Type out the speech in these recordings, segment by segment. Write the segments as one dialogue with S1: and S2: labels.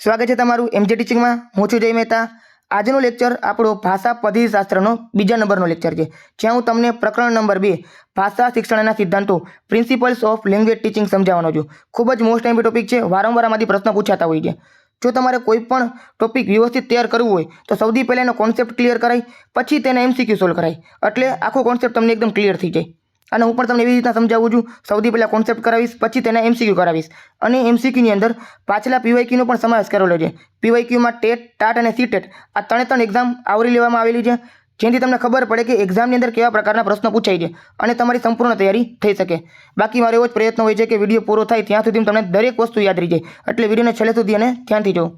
S1: સ્વાગત છે તમારું એમજે ટીચિંગમાં હું છું જય મહેતા. આજનો લેક્ચર આપણો ભાષા પદ્ધતિશાસ્ત્રનો બીજા નંબરનો લેક્ચર છે. જ્યાં હું તમને પ્રકરણ નંબર બે, ભાષા શિક્ષણના સિદ્ધાંતો પ્રિન્સિપલ્સ ઓફ લેંગ્વેજ ટીચિંગ સમજાવવાનો છું. ખૂબ જ મોસ્ટ ટાઈમ ટોપિક છે. વારંવાર આમાંથી પ્રશ્ન પૂછાતા હોય છે. જો તમારે કોઈ પણ ટોપિક વ્યવસ્થિત તૈયાર કરવું હોય, તો સૌથી પહેલાં એનો કોન્સેપ્ટ ક્લિયર કરાય, પછી તેને એમસીક્યુ સોલ્વ કરાય. એટલે આખો કોન્સેપ્ટ તમને એકદમ ક્લિયર થઈ જાય. અને હું પણ તમને એવી રીતના સમજાવું છું. સૌથી પહેલાં કોન્સેપ્ટ કરાવીશ, પછી તેને એમસીક્યુ કરાવીશ. અને એમસીક્યુની અંદર પાછલા પીવાયક્યુનો પણ સમાવેશ કરેલો છે. પીવાયક્યુમાં ટેટ, ટાટ અને સીટેટ આ ત્રણે ત્રણ એક્ઝામ આવરી લેવામાં આવેલી છે. જેથી તમને ખબર પડે કે એક્ઝામની અંદર કેવા પ્રકારના પ્રશ્નો પૂછાય છે અને તમારી સંપૂર્ણ તૈયારી થઈ શકે. બાકી મારો એવો જ પ્રયત્ન હોય છે કે વીડિયો પૂરો થાય ત્યાં સુધી તમને દરેક વસ્તુ યાદ રહી જાય. એટલે વિડીયોને છેલ્લે સુધી અને ધ્યાનથી જોઉં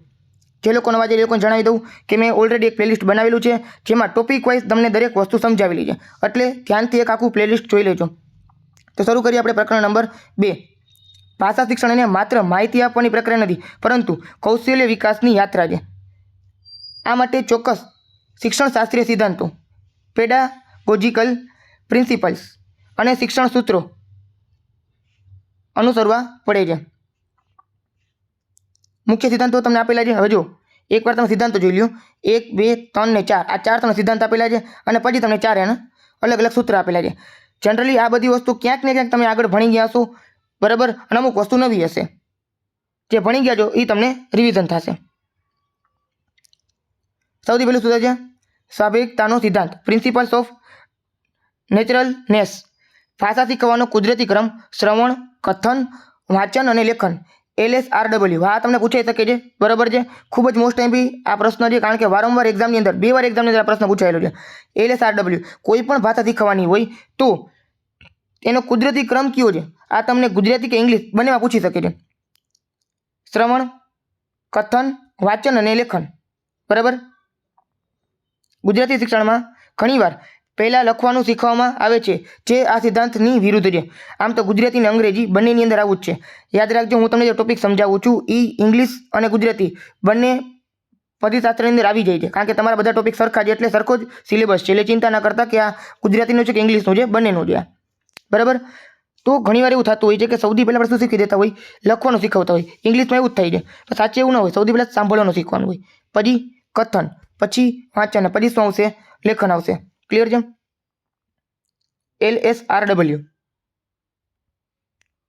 S1: જે લોકોનો વાંચે એ લોકોને જણાવી દઉં કે મેં ઓલરેડી એક પ્લેલિસ્ટ બનાવેલું છે, જેમાં ટોપિક વાઇઝ તમને દરેક વસ્તુ સમજાવેલી છે. એટલે ધ્યાનથી એક આખું પ્લેલિસ્ટ જોઈ લેજો. તો શરૂ કરીએ આપણે પ્રકરણ નંબર બે. ભાષા શિક્ષણ એને માત્ર માહિતી આપવાની પ્રક્રિયા નથી, પરંતુ કૌશલ્ય વિકાસની યાત્રા છે. આ માટે ચોક્કસ શિક્ષણ શાસ્ત્રીય સિદ્ધાંતો પેડાગોજિકલ પ્રિન્સિપલ્સ અને શિક્ષણ સૂત્રો અનુસરવા પડે છે. મુખ્ય સિદ્ધાંતો તમને આપેલા છે. હવે જો એકવાર તમે સિદ્ધાંતો જોઈ લ્યો. એક, બે, ત્રણ ને ચાર. આ ચાર તમને સિદ્ધાંત આપેલા છે અને પછી તમને ચાર એના અલગ અલગ સૂત્ર આપેલા છે. જનરલી આ બધી વસ્તુ ક્યાંક ને ક્યાંક તમે આગળ ભણી ગયા છો બરાબર? અને અમુક વસ્તુ નવી હશે. જે ભણી ગયા છો એ તમને રિવિઝન થશે. સૌથી પહેલું સૂત્ર છે? સ્વાભાવિકતાનો સિદ્ધાંત. પ્રિન્સિપલ્સ ઓફ નેચરલનેસ ભાષા શીખવાનો કુદરતી ક્રમ, શ્રવણ, કથન, વાંચન અને લેખન. એલ એસ આર ડબલ્યુ આ તમને પૂછાઈ શકે છે. બરાબર છે? ખૂબ જ મોસ્ટ બી આ પ્રશ્ન છે, કારણ કે વારંવાર એક્ઝામની અંદર, બે વાર એક્ઝામની અંદર આ પ્રશ્ન પૂછાયેલો છે. એલ એસ આર ડબલ્યુ કોઈ પણ ભાષા શીખવાની હોય તો એનો કુદરતી ક્રમ કયો છે? આ તમને ગુજરાતી કે ઇંગ્લિશ બંનેમાં પૂછી શકે છે. શ્રવણ, કથન, વાંચન અને લેખન. બરાબર? ગુજરાતી શિક્ષણમાં ઘણીવાર પહેલાં લખવાનું શીખવામાં આવે છે, જે આ સિદ્ધાંતની વિરુદ્ધ છે. આમ તો ગુજરાતી અને અંગ્રેજી બંનેની અંદર આવું જ છે. યાદ રાખજો, હું તમને જે ટોપિક સમજાવું છું એ ઇંગ્લિશ અને ગુજરાતી બંને પદ્ધતિશાસ્ત્રની અંદર આવી જાય છે. કારણ કે તમારા બધા ટોપિક સરખા છે એટલે સરખો જ સિલેબસ છે. એટલે ચિંતા ન કરતા કે આ ગુજરાતીનું છે કે ઇંગ્લિશનું છે, બંનેનું છે બરાબર? તો ઘણીવાર એવું થતું હોય છે કે સૌથી પહેલાં આપણે શું શીખી દેતા હોય, લખવાનું શીખવતા હોય. ઇંગ્લિશમાં એવું જ થાય છે. પણ સાચે એવું ન હોય. સૌથી પહેલાં સાંભળવાનું શીખવાનું હોય. પછી કથન, પછી વાંચન, પછી શું આવશે? લેખન આવશે. ક્લિયર છે? એલ એસ આર ડબલ્યુ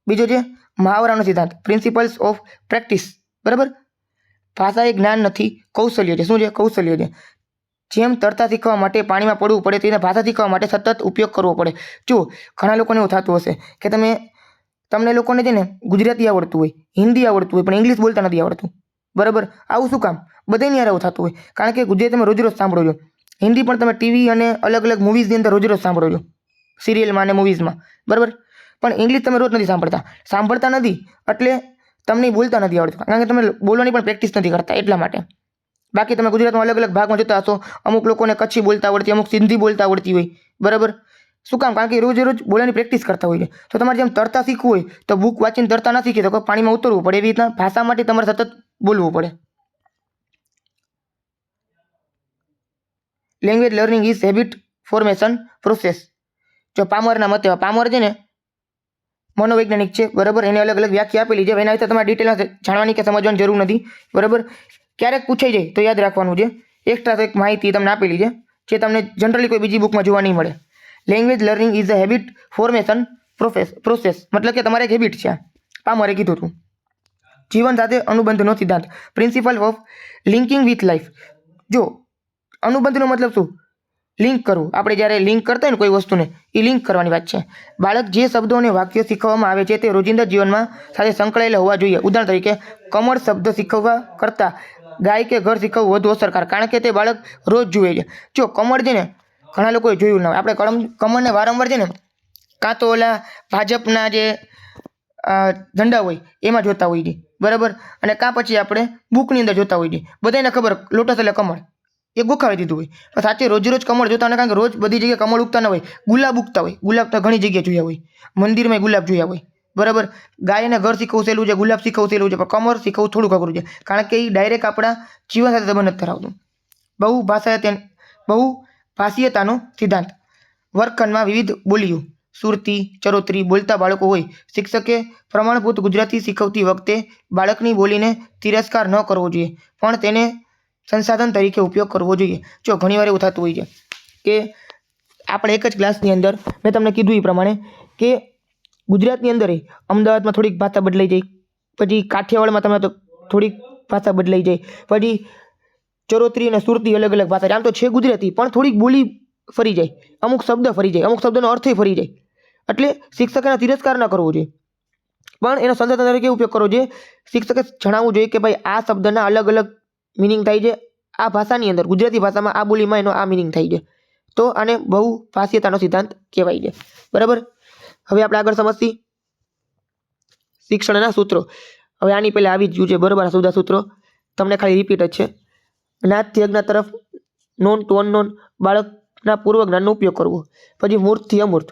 S1: બીજો છે, મહાવરાનો સિદ્ધાંત પ્રિન્સિપલ્સ ઓફ પ્રેક્ટિસ બરાબર? ભાષા એ જ્ઞાન નથી, કૌશલ્ય છે. શું છે? કૌશલ્ય છે. જેમ તરતા શીખવા માટે પાણીમાં પડવું પડે, તેને ભાષા શીખવા માટે સતત ઉપયોગ કરવો પડે. જો ઘણા લોકોને એવું થતું હશે કે તમે, તમને લોકોને છે ને ગુજરાતી આવડતું હોય, હિન્દી આવડતું હોય, પણ ઇંગ્લિશ બોલતા નથી આવડતું. બરાબર? આવું શું કામ? બધાની યાર આવું થતું હોય. કારણ કે ગુજરાતી તમે રોજ રોજ સાંભળો છો. હિન્દી પણ તમે ટીવી અને અલગ અલગ મૂવીઝની અંદર રોજ રોજ સાંભળો છો. સિરિયલમાં અને મૂવીઝમાં બરાબર? પણ ઇંગ્લિશ તમે રોજ નથી સાંભળતા. સાંભળતા નથી, એટલે તમને બોલતા નથી આવડતું. કારણ કે તમે બોલવાની પણ પ્રેક્ટિસ નથી કરતા, એટલા માટે. બાકી તમે ગુજરાતમાં અલગ અલગ ભાગમાં જોતા હશો, અમુક લોકોને કચ્છી બોલતા આવડતી, અમુક સિંધી બોલતા આવડતી હોય. બરાબર? શું કામ? કારણ કે રોજ રોજ બોલવાની પ્રેક્ટિસ કરતા હોય છે. તો તમારે જેમ તરતા શીખવું હોય, તો બુક વાંચીને તરતા ના શીખી તો પાણીમાં ઉતરવું પડે એવી રીતના ભાષા માટે તમારે સતત બોલવું પડે. Language learning is habit formation process જો પામરના મતે પામર છે ને, મનોવૈજ્ઞાનિક છે, બરાબર? એને અલગ અલગ વ્યાખ્યા આપેલી છે. એના વિશે તમારે ડિટેલમાં જાણવાની કે સમજવાની જરૂર નથી, બરાબર? ક્યારેક પૂછાઈ જાય, તો યાદ રાખવાનું છે. એક્સ્ટ્રા એક માહિતી તમને આપેલી છે, જે તમને જનરલી કોઈ બીજી બુકમાં જોવા નહીં મળે. Language learning is a habit formation process process મતલબ કે તમારે એક હેબિટ છે પામરે કીધું હતું. જીવન સાથે અનુબંધનો સિદ્ધાંત principle of linking with life જો અનુબંધનો મતલબ શું? લિંક કરવું. આપણે જ્યારે લિંક કરતા હોય ને કોઈ વસ્તુને, એ લિંક કરવાની વાત છે. બાળક જે શબ્દો અને વાક્યો શીખવવામાં આવે છે તે રોજિંદા જીવનમાં સાથે સંકળાયેલા હોવા જોઈએ. ઉદાહરણ તરીકે, કમળ શબ્દ શીખવવા કરતાં ગાય કે ઘર શીખવવું વધુ અસરકાર કારણ કે તે બાળક રોજ જુએ છે. જો કમળ છે ને, ઘણા લોકોએ જોયું ના આપણે કળમ, કમળને વારંવાર છે ને, કાં તો ઓલા ભાજપના જે ઝંડા હોય, એમાં જોતા હોઈએ બરાબર? અને કાં પછી આપણે બુકની અંદર જોતા હોઈએ બધાને ખબર, લોટસ એટલે કમળ. એ ગોખાવી દીધું હોય. પણ સાચે રોજ રોજ કમળ જોતા કારણ કે રોજ બધી જગ્યાએ કમળ ઉગતા ન હોય. ગુલાબ ઉગતા હોય. ગુલાબ તો ઘણી જગ્યાએ જોયા હોય. મંદિરમાં ગુલાબ જોયા હોય. બરાબર? ગાયને ઘર શીખવશેલું છે, ગુલાબ શીખવશેલું છે, પણ કમર શીખવું થોડુંક અઘરું છે. કારણ કે એ ડાયરેક્ટ આપણા જીવન સાથે સંબંધ નથી ધરાવતું. બહુ ભાષા બહુ ભાષીયતાનો સિદ્ધાંત. વર્ગખંડમાં વિવિધ બોલીઓ, સુરતી, ચરોતરી બોલતા બાળકો હોય. શિક્ષકે પ્રમાણભૂત ગુજરાતી શીખવતી વખતે બાળકની બોલીને તિરસ્કાર ન કરવો જોઈએ. પણ તેને સંસાધન તરીકે ઉપયોગ કરવો જોઈએ. જો ઘણીવાર એવું થતું હોય છે કે આપણે એક જ ક્લાસની અંદર, મેં તમને કીધું એ પ્રમાણે કે ગુજરાતની અંદર અમદાવાદમાં થોડીક ભાષા બદલાઈ જાય, પછી કાઠિયાવાડમાં તમે તો થોડીક ભાષા બદલાઈ જાય, પછી ચરોતરી અને સુરતી અલગ અલગ ભાષા. આમ તો છે ગુજરાતી, પણ થોડીક બોલી ફરી જાય, અમુક શબ્દ ફરી જાય, અમુક શબ્દનો અર્થય ફરી જાય. એટલે શિક્ષકે તિરસ્કાર ન કરવો જોઈએ. પણ એનો સંસાધન તરીકે ઉપયોગ કરવો જોઈએ. શિક્ષકે જણાવવું જોઈએ કે ભાઈ આ શબ્દના અલગ અલગ મિનિંગ થાય છે. આ ભાષાની અંદર, ગુજરાતી ભાષામાં આ બોલીમાં એનો આ મિનિંગ થાય છે. તો આને બહુ ભાષ્યતાનો સિદ્ધાંત કહેવાય છે. બરાબર? હવે આપણે આગળ સમજતી શિક્ષણના સૂત્રો. હવે આની પહેલાં આવી જ ગયું છે બરાબર સુધા સૂત્રો. તમને ખાલી રિપીટ જ છે. જ્ઞાતથી અજ્ઞાત તરફ નોન ટુ અનનોન બાળકના પૂર્વ જ્ઞાનનો ઉપયોગ કરવો. પછી મૂર્તથી અમૂર્ત.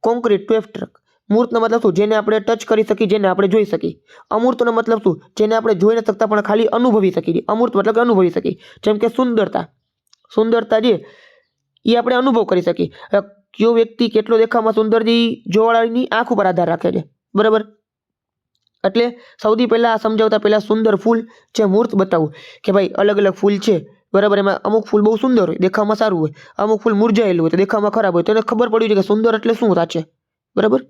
S1: કોન્ક્રીટ ટ્વેફ એબ્સ્ટ્રેક્ટ મૂર્તનો મતલબ શું? જેને આપણે ટચ કરી શકીએ, જેને આપણે જોઈ શકીએ. અમૂર્તનો મતલબ શું? જેને આપણે જોઈ ન શકતા, પણ ખાલી અનુભવી શકીએ. અમૂર્ત મતલબ અનુભવી શકીએ. જેમ કે સુંદરતા. સુંદરતા જે એ આપણે અનુભવ કરી શકીએ. કયો વ્યક્તિ કેટલો દેખાવમાં સુંદર છે જોવાળાની આંખ ઉપર આધાર રાખે છે? બરાબર? એટલે સૌથી પહેલાં સમજાવતા પહેલાં સુંદર ફૂલ જે મૂર્ત બતાવવું કે ભાઈ, અલગ અલગ ફૂલ છે. બરાબર? એમાં અમુક ફૂલ બહુ સુંદર હોય, દેખાવમાં સારું હોય. અમુક ફૂલ મુરઝાયેલું હોય, તો દેખાવમાં ખરાબ હોય. તો એને ખબર પડી છે કે સુંદર એટલે શું સાચે? બરાબર?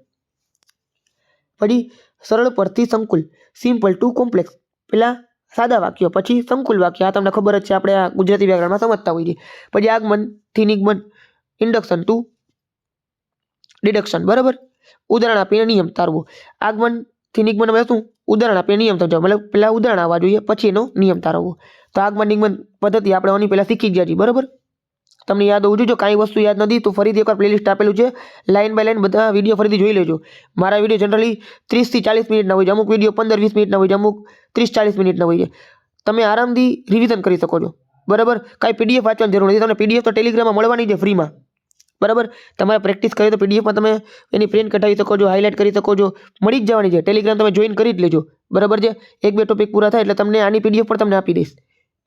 S1: પછી સરળ પરથી સંકુલ. સિમ્પલ ટુ કોમ્પ્લેક્સ પેલા સાદા વાક્યો, પછી સંકુલ વાક્ય. આ તમને ખબર જ છે, આપણે આ ગુજરાતી વ્યાકરણમાં સમજતા હોઈએ પછી આગમનથી નિગમન. ઇન્ડક્શન ટુ ડિડક્શન બરાબર? ઉદાહરણ આપીને નિયમ તારવો. આગમનથી નિગમનમાં શું? ઉદાહરણ આપીને નિયમ સમજાવો મતલબ પહેલાં ઉદાહરણ આવવા જોઈએ, પછી એનો નિયમ તારવવો તો આગમન નિગમન પદ્ધતિ આપણે આની પહેલાં શીખી ગયા છીએ. બરાબર? તમને યાદ હોવું જોઈએ, જો કાંઈ વસ્તુ યાદ નથી, તો ફરીથી એકવાર પ્લેલિસ્ટ આપેલું છે. લાઇન બાય લાઇન બધા વીડિયો ફરીથી જોઈ લેજો. મારા વીડિયો જનરલી ત્રીસથી ચાલીસ મિનિટના હોય છે. અમુક વીડિયો પંદર વીસ મિનિટના હોય છે. અમુક ત્રીસ ચાલીસ મિનિટના હોય છે. તમે આરામથી રિવિઝન કરી શકો છો. બરાબર? કાંઈ પીડીએફ વાંચવાની જરૂર નથી. તમને પીડીએફ તો ટેલિગ્રામમાં મળવાની છે ફ્રીમાં બરાબર? તમારે પ્રેક્ટિસ કરી તો પીડીએફમાં તમે એની પ્રિન્ટ કઢાવી શકો છો હાઇલાઇટ કરી શકો છો. મળી જ જવાની છે. ટેલિગ્રામ તમે જોઈન કરી જ લેજો. બરાબર છે? એક બે ટોપિક પૂરા થાય એટલે તમને આની પીડીએફ પણ તમને આપી દઈશ.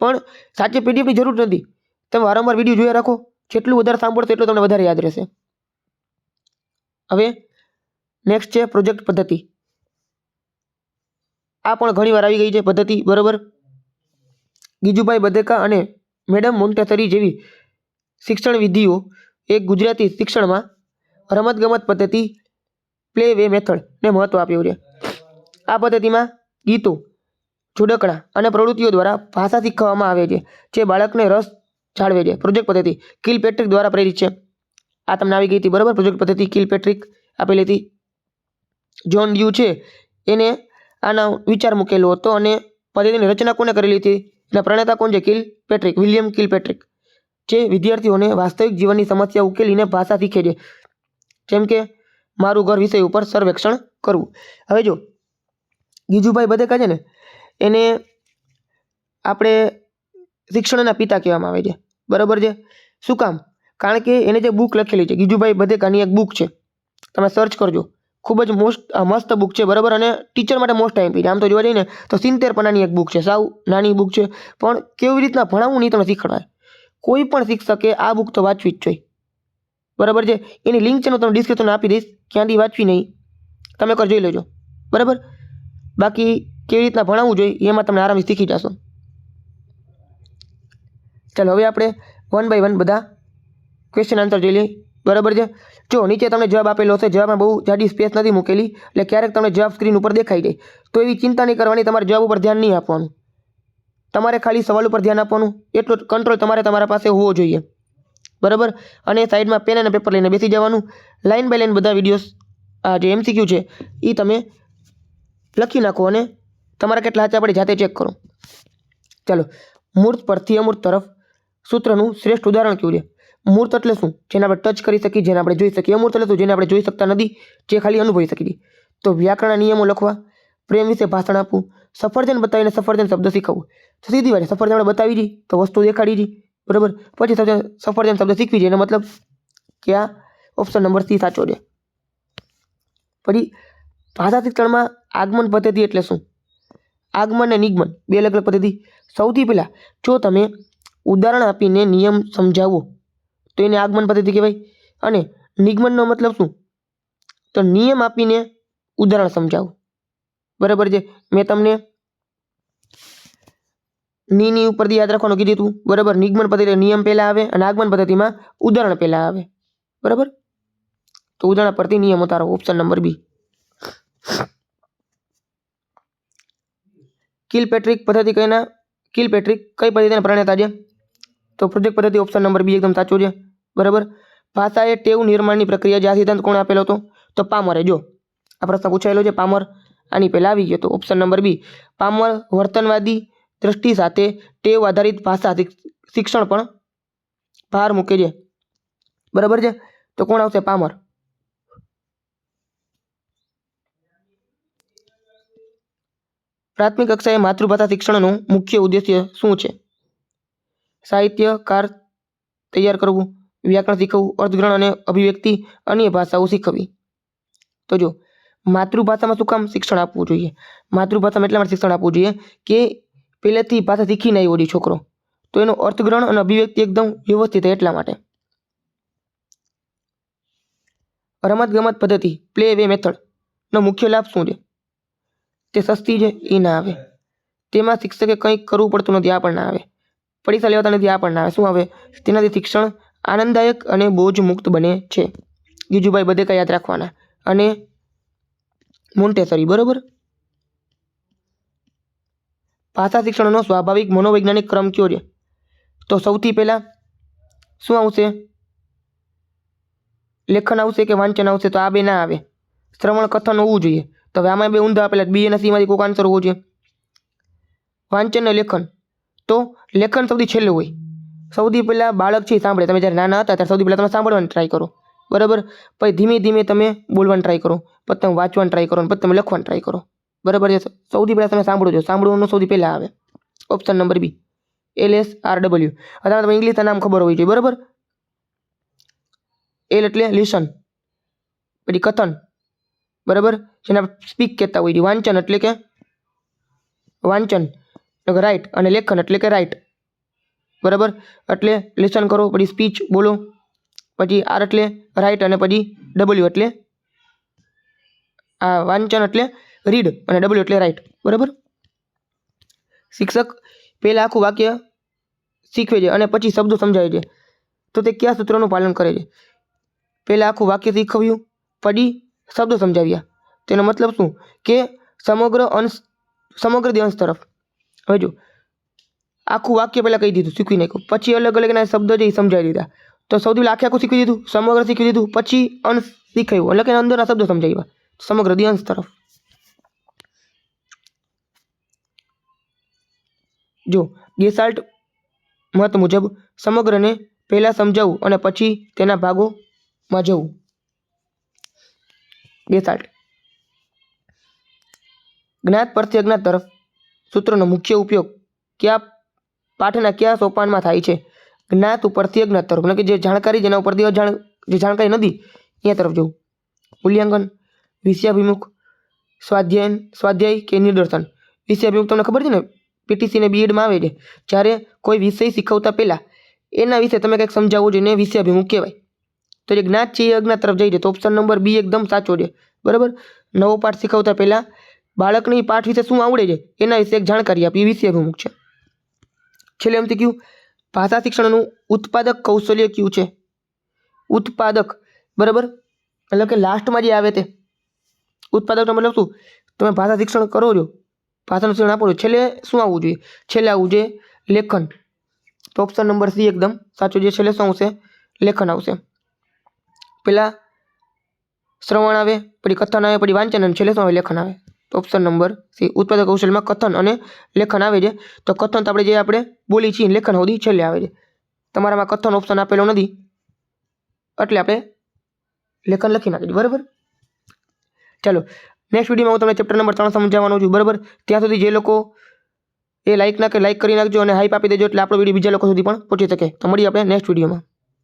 S1: પણ સાચી પીડીએફની જરૂર નથી. તમે વારંવાર વીડિયો જોયા રાખો. જેટલું વધારે સાંભળશો એટલું તમને વધારે યાદ રહેશે. હવે નેક્સ્ટ છે પ્રોજેક્ટ પદ્ધતિ. આ પણ ઘણીવાર આવી ગઈ છે પદ્ધતિ, બરાબર? ગીજુભાઈ બધેકા અને મેડમ મોન્ટેસરી જેવી શિક્ષણ વિધિઓ એક ગુજરાતી શિક્ષણમાં રમતગમત પદ્ધતિ પ્લે વે મેથડને મહત્ત્વ આપ્યું છે. આ પદ્ધતિમાં ગીતો, જોડકણા અને પ્રવૃત્તિઓ દ્વારા ભાષા શીખવવામાં આવે છે. જે બાળકને રસ જાળવે પ્રોજેક્ટ પદ્ધતિ કિલ પેટ્રિક દ્વારા પ્રેરિત છે. આ તમને આવી ગઈ હતી, બરાબર? પ્રોજેક્ટ પદ્ધતિ કિલ પેટ્રિક આપેલી હતી. જોન ડ્યુ છે. એને આનો વિચાર મૂકેલો હતો અને પદ્ધતિની રચના કોને કરેલી હતી? એના પ્રણેતા કોણ છે? Kilpatrick William Kilpatrick જે વિદ્યાર્થીઓને વાસ્તવિક જીવનની સમસ્યા ઉકેલીને ભાષા શીખે છે. જેમ કે, મારું ઘર વિષય ઉપર સર્વેક્ષણ કરવું. હવે જો, ગીજુભાઈ બધેકા છે ને, એને આપણે શિક્ષણના પિતા કહેવામાં આવે છે. બરાબર છે? શું કામ? કારણ કે એને જે બુક લખેલી છે, ગીજુભાઈ બધેકાની એક બુક છે. તમે સર્ચ કરજો. ખૂબ જ મોસ્ટ મસ્ત બુક છે, બરાબર? અને ટીચર માટે મોસ્ટ ટાઈમ છે આમ તો જોવા જઈએ ને, તો સિત્તેર પાનાની એક બુક છે. સાવ નાની બુક છે. પણ કેવી રીતના ભણાવવું નહીં તમને શીખવાય. કોઈ પણ શિક્ષકે આ બુક તો વાંચવી જ જોઈએ. બરાબર છે? એની લિંક છે હું તમને ડિસ્ક્રિપ્શન આપી દઈશ. ક્યાંથી વાંચવી નહીં. તમે એકવાર જોઈ લેજો. બરાબર? બાકી કેવી રીતના ભણાવવું જોઈએ, એમાં તમે આરામથી શીખી જશો. ચાલો, હવે આપણે વન બાય વન બધા ક્વેશ્ચન આન્સર જોઈ લઈએ. બરાબર છે? જો નીચે તમને જવાબ આપેલો હશે, જવાબમાં બહુ જાડી સ્પેસ નથી મૂકેલી, એટલે ક્યારેક તમને જવાબ સ્ક્રીન ઉપર દેખાઈ જાય. તો એવી ચિંતા નહીં કરવાની, તમારે જવાબ ઉપર ધ્યાન નહીં આપવાનું. તમારે ખાલી સવાલ ઉપર ધ્યાન આપવાનું. એટલો કંટ્રોલ તમારે તમારા પાસે હોવો જોઈએ. બરાબર? અને સાઈડમાં પેન અને પેપર લઈને બેસી જવાનું. લાઇન બાય લાઇન બધા વિડીયોઝ આ જે એમસીક્યુ છે એ તમે લખી નાખો અને તમારા કેટલા હાચા પડે જાતે ચેક કરો. ચાલો, મૂર્ત પરથી અમૂર્ત તરફ સૂત્રનું શ્રેષ્ઠ ઉદાહરણ કયું છે? મૂર્ત એટલે શું? જેને આપણે ટચ કરી શકીએ, જેને આપણે જોઈ શકીએ. અમૂર્ત એટલે શું? જેને આપણે જોઈ શકતા નથી, જે ખાલી અનુભવી શકીએ તો વ્યાકરણ નિયમો લખવા, પ્રેમ વિશે ભાષણ આપવું, સફરજન બતાવીને સફરજન શબ્દ શીખવવું. તો સીધી વાત છે, સફરજન આપણે બતાવી દી, તો વસ્તુ દેખાડી દી, બરાબર? પછી સફરજન સફરજન શબ્દ શીખવી છે એનો મતલબ કે આ ઓપ્શન નંબર સી સાચો છે. પછી ભાષા શિક્ષણમાં આગમન પદ્ધતિ એટલે શું? આગમન અને નિગમન, બે અલગ અલગ પદ્ધતિ. સૌથી પહેલાં, જો તમે ઉદાહરણ આપીને નિયમ સમજાવો. તો એને આગમન પદ્ધતિ કહેવાય. અને નિગમનનો મતલબ શું? તો નિયમ આપીને ઉદાહરણ સમજાવો. બરાબર છે? મેં તમને નીની ઉપરથી યાદ રાખવાનું કીધું હતું. બરાબર? નિગમન પદ્ધતિ નિયમ પહેલાં આવે અને આગમન પદ્ધતિમાં ઉદાહરણ પહેલાં આવે. બરાબર? તો ઉદાહરણ પરથી નિયમ ઉતારો option number B Kilpatrick પદ્ધતિ કઈના કિલ પેટ્રિક કઈ પદ્ધતિના પ્રણેતા છે? તો પ્રોજેક્ટ પદ્ધતિ ઓપ્શન નંબર બી એકદમ સાચો છે. બરાબર? ભાષા એ ટેવ નિર્માણની પ્રક્રિયા જે આ સિદ્ધાંત કોણે આપેલો હતો, તો પામરે, જો. આ પ્રશ્ન પૂછાયેલો છે પામર. આની પહેલાં આવી ગયો તો ઓપ્શન નંબર બી. પામર વર્તનવાદી દ્રષ્ટિ સાથે ટેવ આધારિત ભાષા શિક્ષણ પણ ભાર મૂકે છે. બરાબર છે? તો કોણ આવશે? પામર. પ્રાથમિક કક્ષાએ માતૃભાષા શિક્ષણનો મુખ્ય ઉદ્દેશ્ય શું છે? સાહિત્યકાર તૈયાર કરવું, વ્યાકરણ શીખવવું અર્થગ્રહણ અને અભિવ્યક્તિ અન્ય ભાષાઓ શીખવવી. તો જો, માતૃભાષામાં શું કામ શિક્ષણ આપવું જોઈએ? માતૃભાષામાં એટલા માટે શિક્ષણ આપવું જોઈએ કે પહેલેથી ભાષા શીખી નહીં હોય છોકરો. તો એનો અર્થગ્રહણ અને અભિવ્યક્તિ એકદમ વ્યવસ્થિત એટલા માટે. રમતગમત પદ્ધતિ પ્લે વે મેથડનો મુખ્ય લાભ શું છે? તે સસ્તી છે, એ ના આવે. તેમાં શિક્ષકે કંઈક કરવું પડતું નથી, આ પણ ના આવે. પરીક્ષા લેવાતા નથી આ પણ ના શું આવે? તેનાથી શિક્ષણ આનંદદાયક અને બોજ મુક્ત બને છે. ગીજુભાઈ બધે યાદ રાખવાના. અને મોન્ટેસરી, બરોબર? ભાષા શિક્ષણનો સ્વાભાવિક મનોવૈજ્ઞાનિક ક્રમ કયો છે? તો સૌથી પહેલાં શું આવશે? લેખન આવશે કે વાંચન આવશે? તો આ બે ના આવે. શ્રવણ કથન હોવું જોઈએ. તો હવે આમાં બે ઊંધા આપેલા બી અને સીમાંથી કોઈક આન્સર હોવો જોઈએ. વાંચન અને લેખન. તો લેખન સૌથી છેલ્લું હોય. સૌથી પહેલાં બાળક છે એ સાંભળે. તમે જ્યારે નાના હતા ત્યારે સૌથી પહેલાં તમે સાંભળવાની ટ્રાય કરો. બરાબર? પછી ધીમે ધીમે તમે બોલવાની ટ્રાય કરો. પછી તમે વાંચવાની ટ્રાય કરો અને પછી તમે લખવાની ટ્રાય કરો. બરાબર છે? સૌથી પહેલાં તમે સાંભળો છો. સાંભળવાનું સૌથી પહેલાં આવે. Option number B L S R W અથવા તમે ઇંગ્લિશના નામ ખબર હોવી જોઈએ. બરાબર? એલ એટલે લિસન પછી કથન. બરાબર? જેને આપણે સ્પીક કહેતા હોઈએ છીએ. વાંચન એટલે કે વાંચન. રાઈટ અને લેખન એટલે કે રાઈટ બરાબર? એટલે લિસન કરો, પછી સ્પીચ બોલો, પછી આર એટલે રાઈટ અને પછી ડબલ્યુ એટલે આ વાંચન એટલે રીડ અને ડબલ્યુ એટલે રાઈટ બરાબર? શિક્ષક પહેલાં આખું વાક્ય શીખવે છે અને પછી શબ્દો સમજાવે છે. તો તે કયા સૂત્રોનું પાલન કરે છે? પહેલાં આખું વાક્ય શીખવ્યું, પછી શબ્દો સમજાવ્યા. તેનો મતલબ શું? કે સમગ્ર અંશ સમગ્ર અંશ તરફ. હવે જો આખું વાક્ય પહેલાં કહી દીધું, શીખવી નાખ્યું. પછી અલગ અલગ એના શબ્દો જે સમજાવી દીધા. તો સૌથી પહેલાં આખે આખું શીખવી દીધું, સમગ્ર શીખવી દીધું, પછી અંશ શીખાયું. એટલે કે અંદરના શબ્દો સમજાવ્યા. સમગ્ર અંશ તરફ. જો, ગેસાલ્ટ મત મુજબ સમગ્રને પહેલાં સમજાવવું અને પછી તેના ભાગોમાં જવું. ગેસાલ્ટ. જ્ઞાત પરથી અજ્ઞાત તરફ. સૂત્રનો મુખ્ય ઉપયોગ કયા પાઠના કયા સોપાનમાં થાય છે? જ્ઞાત ઉપરથી અજ્ઞાત તરફ. એટલે કે જે જાણકારી જેના ઉપરથી અજાણ, જે જાણકારી નથી ત્યાં તરફ જવું. મૂલ્યાંકન, વિષયાભિમુખ, સ્વાધ્યાયન, સ્વાધ્યાય કે નિદર્શન. વિષયાભિમુખ તમને ખબર છે ને? પીટીસી ને બીએડમાં આવે છે. જ્યારે કોઈ વિષય શીખવતા પહેલાં એના વિશે તમે કંઈક સમજાવવું જોઈએ વિષયાભિમુખ કહેવાય. તો જે જ્ઞાત છે એ અજ્ઞાત તરફ જાય છે. તો ઓપ્શન નંબર બી એકદમ સાચો છે. બરાબર? નવો પાઠ શીખવતા પહેલાં બાળકને પાઠ વિશે શું આવડે છે? એના વિશે એક જાણકારી આપી. એ વિષયાભિમુખ છે. છેલ્લે એમથી કહ્યું ભાષા શિક્ષણનું ઉત્પાદક કૌશલ્ય કયું છે? ઉત્પાદક. બરાબર? એટલે કે લાસ્ટમાં જે આવે તે. ઉત્પાદકનો મતલબ શું? તમે ભાષા શિક્ષણ કરો છો. ભાષાનું શિક્ષણ આપો છો. છેલ્લે શું આવવું જોઈએ? છેલ્લે આવવું જોઈએ લેખન. તો ઓપ્શન નંબર સી એકદમ સાચું જે છેલ્લે શું આવશે? લેખન આવશે. પહેલાં શ્રવણ આવે, પછી કથન આવે, પછી વાંચન અને છેલ્લે શું આવે? લેખન આવે. ઓપ્શન નંબર સી, ઉત્પાદક કૌશલ્યમાં કથન અને લેખન આવે છે. તો કથન તો આપણે જે આપણે બોલી છીએ, લેખન સુધી છેલ્લે આવે છે. તમારામાં કથન ઓપ્શન આપેલો નથી. એટલે આપણે લેખન લખી નાખીએ બરાબર? ચાલો નેક્સ્ટ વિડીયોમાં હું તમને ચેપ્ટર નંબર ત્રણ સમજાવવાનો છું, બરાબર? ત્યાં સુધી જે લોકો એ લાઇક ના લાઇક કરી નાખજો અને હાઈપ આપી દેજો, એટલે આપણો વીડિયો બીજા લોકો સુધી પણ પહોંચી શકે. તો મળીએ આપણે નેક્સ્ટ વિડીયોમાં